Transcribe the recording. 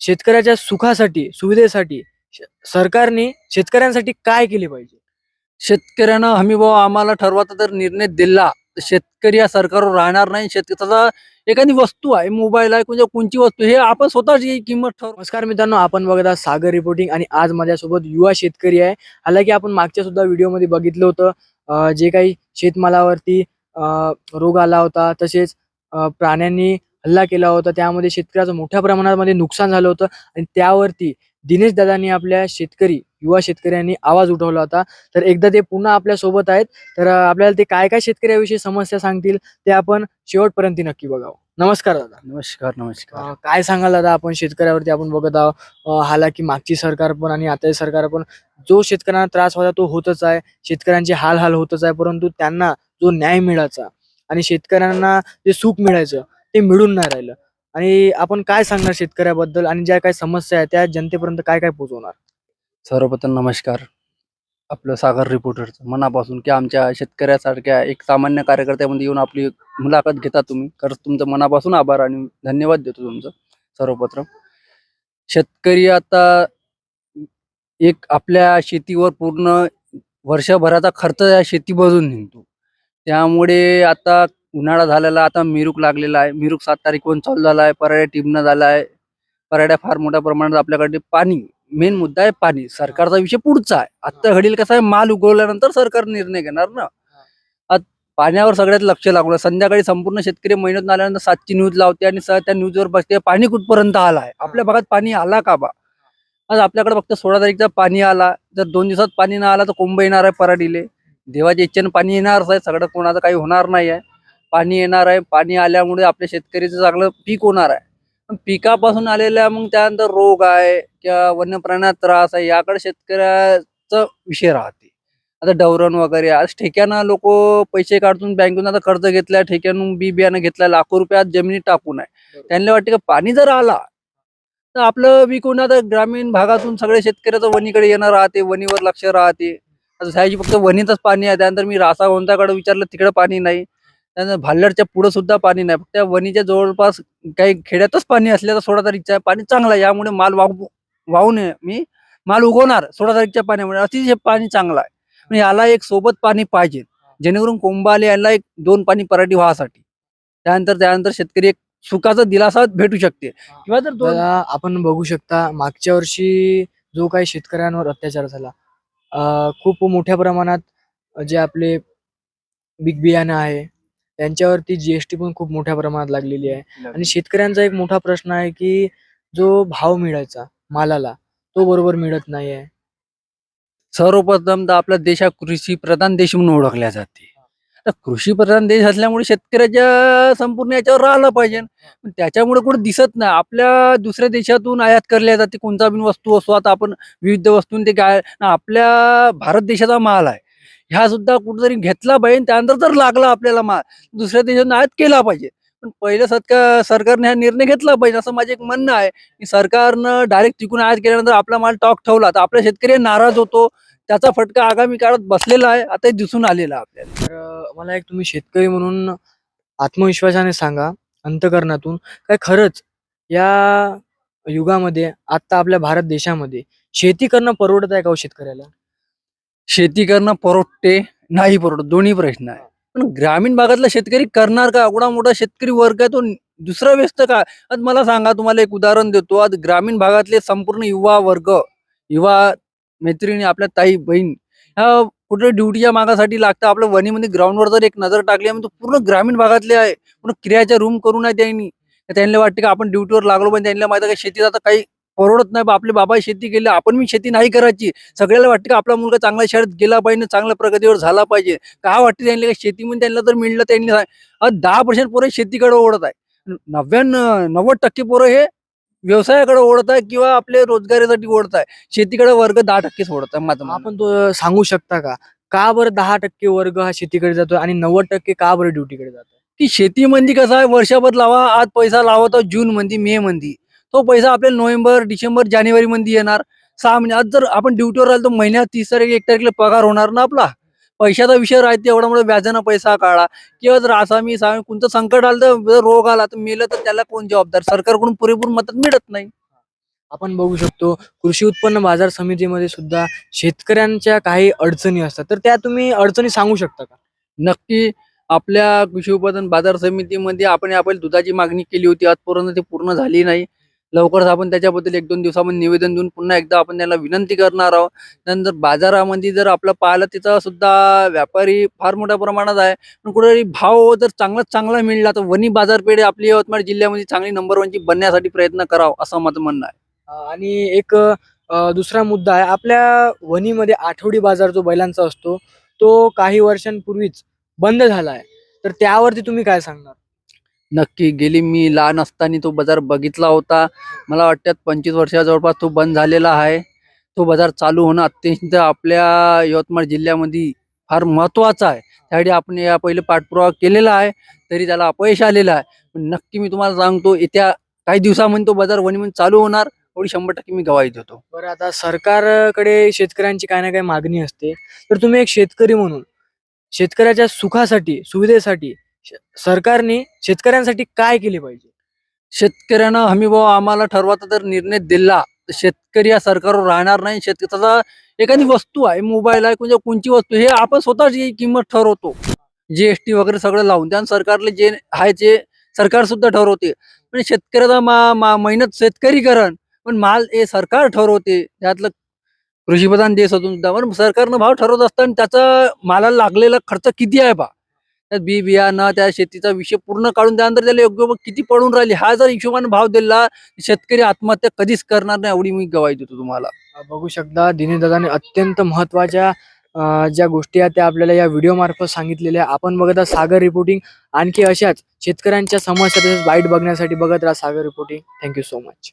शेतकऱ्याच्या सुखासाठी सुविधेसाठी श- सरकारने शेतकऱ्यांसाठी काय केले पाहिजे? शेतकऱ्यानं हमी भाव आम्हाला ठरवाचा जर निर्णय दिला तर शेतकरी या सरकारवर राहणार नाही. शेतकऱ्याचा एखादी वस्तू आहे मोबाईल आहे कोणत्या कोणची वस्तू हे आपण स्वतःची किंमत ठरव नमस्कार मित्रांनो आपण बघत आहात सागर रिपोर्टिंग आणि आज माझ्यासोबत युवा शेतकरी आहे. हालाकी आपण मागच्या सुद्धा व्हिडिओमध्ये बघितलं होतं अं, जे काही शेतमालावरती अं, रोग आला होता तसेच अं, प्राण्यांनी हल्ला केला होता. त्यामध्ये शेतकऱ्याचं मोठ्या प्रमाणामध्ये नुकसान झालं होतं. आणि त्यावरती दिनेश दादांनी आपल्या शेतकरी युवा शेतकऱ्यांनी आवाज उठवला होता. तर एकदा ते पुन्हा आपल्यासोबत आहेत. तर आपल्याला ते काय काय शेतकऱ्याविषयी समस्या सांगतील ते आपण शेवटपर्यंत नक्की बघावं. नमस्कार दादा. नमस्कार नमस्कार. काय सांगाल दादा आपण शेतकऱ्यावरती? आपण बघत आहोत. हालाकी मागची सरकार पण आणि आताची सरकार पण जो शेतकऱ्यांना त्रास होता तो होतच आहे. शेतकऱ्यांचे हाल हाल होतच आहे. परंतु त्यांना जो न्याय मिळायचा आणि शेतकऱ्यांना जे सुख मिळायचं ते मिळून नाही राहिलं. आणि आपण काय सांगणार शेतकऱ्याबद्दल आणि ज्या काही समस्या आहेत त्या जनतेपर्यंत काय काय पोहोचवणार? सर्वप्रथम नमस्कार. आपलं सागर रिपोर्टरचं. मनापासून की आमच्या शेतकऱ्यासारख्या एक सामान्य कार्यकर्त्यामध्ये येऊन आपली मुलाखत घेता तुम्ही. खरंच तुमचं मनापासून आभार आणि धन्यवाद देतो तुमचं. सर्वप्रथम शेतकरी आता एक आपल्या शेतीवर पूर्ण वर्षभराचा खर्च या शेतीमधून निघतो. त्यामुळे आता उन्हाळा झालेला आता मिरूक लागलेला आहे. मिरूक सात तारीखवरून चालू झाला आहे. पराड्या टिबणं झाला आहे. पराड्या फार मोठ्या प्रमाणात आपल्याकडे पाणी मेन मुद्दा आहे पाणी. सरकारचा विषय पुढचा आहे. आता घडील कसा आहे? माल उगवल्यानंतर सरकार निर्णय घेणार ना. पाण्यावर सगळ्यात लक्ष लागलं. संध्याकाळी संपूर्ण शेतकरी महिन्यात आल्यानंतर सातची न्यूज लावते आणि स- त्या न्यूजवर बघते पाणी कुठपर्यंत आला आहे? आपल्या भागात पाणी आला का बा? आज आपल्याकडे फक्त सोळा तारीखचा पाणी आला. जर दोन दिवसात पाणी नाही आला तर कोंब येणार आहे पराडीले देवाच्या इच्छेनं पाणी येणारच आहे. सगळं कोणाचं काही होणार नाही आहे. पाणी येणार आहे पाणी आल्यामुळे आपल्या शेतकरीचं चांगलं पीक होणार आहे. पण पिकापासून आलेल्या मग त्यानंतर रोग आहे किंवा वन्य प्राण्यात त्रास आहे याकडे शेतकऱ्याचा विषय राहते. आता डवरण वगैरे आज ठेक्यानं लोक पैसे काढून बँकेतून आता कर्ज घेतल्या ठेक्यानं बी बियाणं घेतलं लाखो रुपयात जमिनीत टाकून आहे. त्यांना वाटते का पाणी जर आला तर आपलं विकून आता ग्रामीण भागातून सगळे शेतकऱ्याचं वणीकडे येणं राहते वणीवर लक्ष राहते. आता सायची फक्त वणीतच पाणी आहे त्यानंतर मी रासा गोंताकडे विचारलं तिकडे पाणी नाही. भाल्लडच्या पुढे सुद्धा पाणी नाही. फक्त त्या वणीच्या जवळपास काही खेड्यातच पाणी असल्याचा सोळा तारीखचा पाणी चांगलं आहे. यामुळे माल वाहू वाहू नये मी माल उगवणार सोळा तारीखच्या पाण्यामुळे. अतिशय पाणी चांगलं आहे. याला एक सोबत पाणी पाहिजे. जेणेकरून कोंबाले याला एक दोन पाणी पराठी व्हासाठी. त्यानंतर त्यानंतर शेतकरी एक सुखाचा दिलासा भेटू शकते. किंवा जर आपण बघू शकता मागच्या वर्षी जो काही शेतकऱ्यांवर अत्याचार झाला खूप मोठ्या प्रमाणात जे आपले बिग बियाणं आहे त्यांच्यावरती जीएसटी पण खूप मोठ्या प्रमाणात लागलेली आहे. आणि शेतकऱ्यांचा एक मोठा प्रश्न आहे की जो भाव मिळायचा मालाला तो बरोबर मिळत नाही आहे सर्वप्रथम तर आपला देश हा कृषी प्रधान देश म्हणून ओळखला जाते. तर कृषी प्रधान देश असल्यामुळे शेतकऱ्याच्या संपूर्ण याच्यावर राहिलं पाहिजे. पण त्याच्यामुळे कुठे दिसत नाही. आपल्या दुसऱ्या देशातून आयात करल्या जाते. कोणता पण वस्तू असो आता आपण विविध वस्तून ते काय आपल्या भारत देशाचा माल आहे. ह्या सुद्धा कुठेतरी घेतला पाहिजे त्यानंतर जर लागला आपल्याला माल दुसऱ्या देशातून आयात केला पाहिजे. पण पहिल्या सत्का सरकारने हा निर्णय घेतला पाहिजे असं माझं एक म्हणणं आहे. की सरकारनं डायरेक्ट तिकून आयात केल्यानंतर आपला माल टॉक ठेवला. तर आपल्या शेतकरी नाराज होतो. त्याचा फटका आगामी काळात बसलेला आहे. आता दिसून आलेला आपल्याला. तर मला एक तुम्ही शेतकरी म्हणून आत्मविश्वासाने सांगा. अंतकरणातून. काय खरंच या युगामध्ये आता आपल्या भारत देशामध्ये शेती करणं परवडत आहे का हो शेतकऱ्याला? शेती करणं परवडते नाही परवडत दोन्ही प्रश्न आहे. पण ग्रामीण भागातला शेतकरी करणार का? एवढा मोठा शेतकरी वर्ग आहे तो दुसरा व्यस्त का? आज मला सांगा तुम्हाला एक उदाहरण देतो. आज ग्रामीण भागातले संपूर्ण युवा वर्ग युवा मैत्रिणी आपल्या ताई बहीण ह्या कुठे ड्युटीच्या मागासाठी लागतं? आपल्या वणीमध्ये ग्राउंडवर जर एक नजर टाकली म्हणजे पूर्ण ग्रामीण भागातले आहे. पूर्ण क्रियाच्या रूम करून आहे त्यांनी. त्यांना वाटते का आपण ड्युटीवर लागलो पण त्यांना माहिती का शेतीत आता काही परवडत नाही बा आपले बाबा शेती केली आपण मी शेती नाही करायची. सगळ्याला वाटतं का आपला मुलगा चांगल्या शाळेत गेला पाहिजे चांगल्या प्रगतीवर झाला पाहिजे. काय वाटते त्यांना का शेतीमध्ये त्यांना जर मिळलं त्यांनी दहा पर्सेंट पोरं शेतीकडे ओढत आहे. नव्याण्णव नव्वद टक्के पोरं हे व्यवसायाकडे ओढत आहे किंवा आपले रोजगारीसाठी ओढत आहे. शेतीकडे वर्ग दहा टक्केच ओढत आहे माझं. आपण तो सांगू शकता का? का बरं दहा टक्के वर्ग हा शेतीकडे जातो आणि नव्वद टक्के का बरं ड्युटीकडे जातो की शेतीमध्ये कसं आहे वर्षभर लावा आज पैसा लावतो जून मध्ये मे मध्ये तो पैसा आपल्याला नोव्हेंबर डिसेंबर जानेवारी मध्ये येणार. सहा महिने आज जर आपण ड्युटीवर राहिलो तर महिन्यात तीस तारीख एक तारखेला पगार होणार ना आपला? पैशाचा विषय राहते एवढा मोठा व्याजानं पैसा काढा. किंवा जर असा मी सांग कोणतं संकट आलं तर रोग आला तर मेलं तर त्याला कोण जबाबदार? सरकारकडून पुरेपूर मदत मिळत नाही. आपण बघू शकतो कृषी उत्पन्न बाजार समितीमध्ये सुद्धा शेतकऱ्यांच्या काही अडचणी असतात. तर त्या तुम्ही अडचणी सांगू शकता का? नक्की. आपल्या कृषी उत्पादन बाजार समितीमध्ये आपण आपली दुधाची मागणी केली होती. आजपर्यंत ती पूर्ण झाली नाही. लवकरच आपण त्याच्याबद्दल एक दोन दिवसामध्ये निवेदन देऊन पुन्हा एकदा आपण त्याला विनंती करणार आहोत. नंतर बाजारामध्ये जर आपलं पाहिलं तिथं सुद्धा व्यापारी फार मोठ्या प्रमाणात आहे. पण कुठेतरी भाव जर चांगलाच चांगला मिळला तर वणी बाजारपेठ आपली यवतमाळ जिल्ह्यामध्ये चांगली नंबर वनची बनण्यासाठी प्रयत्न करावा असं माझं म्हणणं आहे. आणि एक दुसरा मुद्दा आहे. आपल्या वणीमध्ये आठवडी बाजार जो बैलांचा असतो तो काही वर्षांपूर्वीच बंद झाला आहे तर त्यावरती तुम्ही काय सांगणार? नक्की गेली. मी लहान असताना तो बाजार बघितला होता. मला वाटतं पंचवीस वर्षा जवळपास तो बंद झालेला आहे. तो बाजार चालू होणं अत्यंत आपल्या यवतमाळ जिल्ह्यामध्ये फार महत्त्वाचा आहे. त्यासाठी आपण या पहिले पाठपुरावा केलेला आहे तरी त्याला अपयश आलेलं आहे. पण नक्की मी तुम्हाला सांगतो येत्या काही दिवसामध्ये तो बाजार वणीमध्ये चालू होणार. एवढी शंभर टक्के मी गवाही देतो. बरं आता सरकारकडे शेतकऱ्यांची काही ना काही मागणी असते. तर तुम्ही एक शेतकरी म्हणून शेतकऱ्याच्या सुखासाठी सुविधेसाठी सरकारने शेतकऱ्यांसाठी काय केले पाहिजे? शेतकऱ्यांना हमी भाव आम्हाला ठरवाचा जर निर्णय दिला तर शेतकरी या सरकारवर राहणार नाही. शेतकऱ्याचा एखादी वस्तू आहे मोबाईल आहे कोणत्या कोणची वस्तू हे आपण स्वतःची किंमत ठरवतो. जीएसटी वगैरे सगळं लावून त्या सरकारले जे आहे ते सरकार सुद्धा ठरवते. पण शेतकऱ्याचा मा, मा मेहनत शेतकरी करण पण माल हे सरकार ठरवते. त्यातलं कृषीप्रधान देश असून सुद्धा पण सरकारनं भाव ठरवत असताना त्याचा मालाला लागलेला खर्च किती आहे बा? त्यात बी बियाणं त्या शेतीचा विषय पूर्ण काढून त्यानंतर त्याला योग्य किती पडून राहिली हा जर हिशोबाने भाव दिला शेतकरी आत्महत्या कधीच करणार नाही एवढी मी गवाही देतो तुम्हाला. बघू शकता दिनेदादाने अत्यंत महत्त्वाच्या ज्या गोष्टी आहेत त्या आपल्याला या व्हिडिओ मार्फत सांगितलेल्या आपण बघत आहात सागर रिपोर्टिंग आणखी अशाच शेतकऱ्यांच्या समस्या तसेच वाईट बघण्यासाठी बघत राहा Sagar reporting thank you so much